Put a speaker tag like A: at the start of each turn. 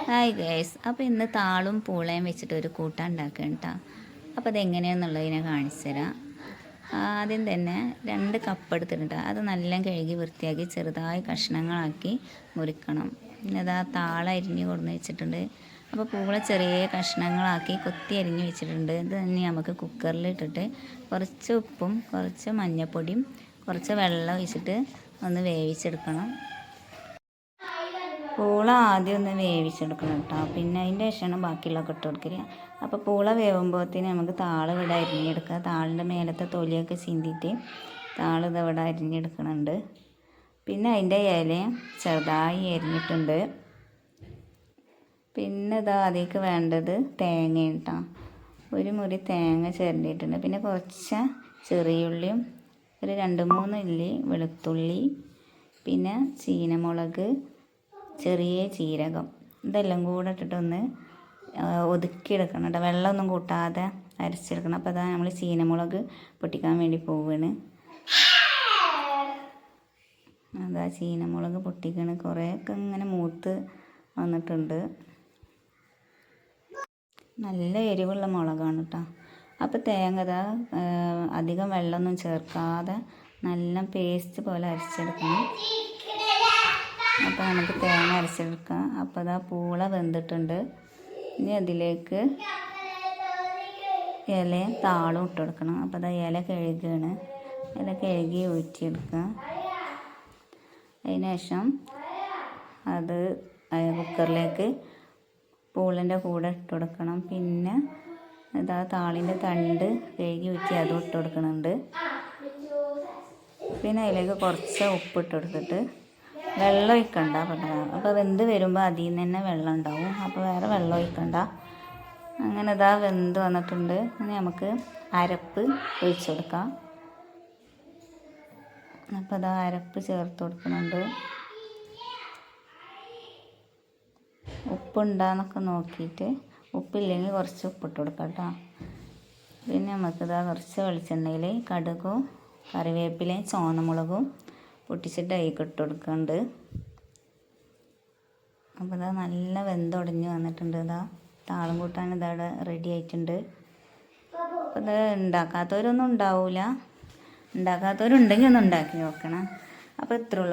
A: Hi guys അപ്പോൾ ഇന്ന് താളും പൂളയും വെച്ചിട്ട് ഒരു കൂട്ടാൻ ഉണ്ടാക്കുക കേട്ടോ അപ്പോൾ അതെങ്ങനെയാണെന്നുള്ളതിനെ കാണിച്ചു തരാം. ആദ്യം തന്നെ രണ്ട് കപ്പ് എടുത്തിട്ടുണ്ട് അത് നല്ല കഴുകി വൃത്തിയാക്കി ചെറുതായി കഷ്ണങ്ങളാക്കി മുറിക്കണം. ഇതാ താള അരിഞ്ഞ് കൊടുന്ന് വെച്ചിട്ടുണ്ട്. അപ്പോൾ പൂള ചെറിയ കഷ്ണങ്ങളാക്കി കൊത്തി അരിഞ്ഞ് വെച്ചിട്ടുണ്ട്. ഇത് തന്നെ നമുക്ക് കുക്കറിൽ ഇട്ടിട്ട് കുറച്ച് ഉപ്പും കുറച്ച് മഞ്ഞൾപ്പൊടിയും കുറച്ച് വെള്ളം ഒഴിച്ചിട്ട് ഒന്ന് വേവിച്ചെടുക്കണം. പൂള ആദ്യം ഒന്ന് വേവിച്ചെടുക്കണം കേട്ടോ. പിന്നെ അതിന്റെ ശേഷമാണ് ബാക്കിയുള്ളതൊക്കെ ഇട്ട് കൊടുക്കുക അപ്പോൾ പൂള വേവുമ്പോഴത്തേന് നമുക്ക് താൾ ഇവിടെ അരിഞ്ഞെടുക്കുക. താളിന്റെ മേലത്തെ തൊലിയൊക്കെ ചീന്തിയിട്ട് താൾ ഇത് ഇവിടെ അരിഞ്ഞെടുക്കണുണ്ട്. പിന്നെ അതിന്റെ ഇല ചെറുതായി അരിഞ്ഞിട്ടുണ്ട്. പിന്നെ ഇതാ അതിലേക്ക് വേണ്ടത് തേങ്ങ കേട്ടോ. ഒരു മുറി തേങ്ങ ചിരണ്ടിയിട്ടുണ്ട്. പിന്നെ കുറച്ച് ചെറിയുള്ളിയും ഒരു രണ്ട് മൂന്ന് ഇല്ലി വെളുത്തുള്ളി പിന്നെ ചീനമുളക് ചെറിയ ജീരകം ഇതെല്ലാം കൂടെ ഇട്ടിട്ടൊന്ന് ഒതുക്കിയെടുക്കണം കേട്ടോ. വെള്ളമൊന്നും കൂട്ടാതെ അരച്ചെടുക്കണം. അപ്പോൾ അതാ നമ്മൾ ചീനമുളക് പൊട്ടിക്കാൻ വേണ്ടി പോവുകയാണ് അതാ ചീനമുളക് പൊട്ടിക്കണ്. കുറേയൊക്കെ ഇങ്ങനെ മൂത്ത് വന്നിട്ടുണ്ട്. നല്ല എരിവുള്ള മുളകാണ് കേട്ടോ. അപ്പോൾ തേങ്ങ അധികം വെള്ളമൊന്നും ചേർക്കാതെ നല്ല പേസ്റ്റ് പോലെ അരച്ചെടുക്കണം. അപ്പോൾ നമുക്ക് തേങ്ങ അരച്ചെടുക്കാം അപ്പോൾ അതാ പൂള വെന്തിട്ടുണ്ട്. ഇനി അതിലേക്ക് ഇലയും താളും ഇട്ട് കൊടുക്കണം. അപ്പോൾ അതാ ഇല കഴുകുകയാണ് ഇല കഴുകി ഊറ്റിയെടുക്കുക അതിനുശേഷം അത് കുക്കറിലേക്ക് പൂളിന്റെ കൂടെ ഇട്ട് കൊടുക്കണം. പിന്നെ ഇതാ താളിന്റെ തണ്ട് കഴുകി ഊറ്റി അതും ഇട്ട് കൊടുക്കുന്നുണ്ട്. പിന്നെ അതിലേക്ക് കുറച്ച് ഉപ്പ് ഇട്ട് കൊടുത്തിട്ട് വെള്ളം ഒഴിക്കണ്ട പറഞ്ഞതാണ് അപ്പോൾ വെന്ത് വരുമ്പോൾ അതിൽ നിന്ന് തന്നെ വെള്ളം ഉണ്ടാവും. അപ്പോൾ വേറെ വെള്ളം ഒഴിക്കണ്ട. അങ്ങനെ ഇതാ വെന്ത് വന്നിട്ടുണ്ട്. ഇനി നമുക്ക് അരപ്പ് ഒഴിച്ചു കൊടുക്കാം. അപ്പോൾ ഇതാ അരപ്പ് ചേർത്ത് കൊടുക്കുന്നുണ്ട്. ഉപ്പുണ്ടാന്നൊക്കെ നോക്കിയിട്ട് ഉപ്പില്ലെങ്കിൽ കുറച്ച് ഉപ്പിട്ട് കൊടുക്കാം കേട്ടോ. പിന്നെ നമുക്കിതാ കുറച്ച് വെളിച്ചെണ്ണയിൽ കടുകും കറിവേപ്പിലയും ചുവന്നമുളകും പൊട്ടിച്ചിട്ട് അതിലേക്ക് ഇട്ട് കൊടുക്കുന്നുണ്ട് അപ്പോൾ ഇതാ നല്ല വെന്തുടഞ്ഞ് വന്നിട്ടുണ്ട്. ഇതാ താളം കൂട്ടാൻ ഇതവിടെ റെഡി ആയിട്ടുണ്ട്. അപ്പോൾ ഇത് ഉണ്ടാക്കാത്തവരൊന്നും ഉണ്ടാവില്ല ഉണ്ടാക്കാത്തവരുണ്ടെങ്കിൽ ഒന്ന് ഉണ്ടാക്കി നോക്കണം. അപ്പോൾ ഇത്രയുള്ളൂ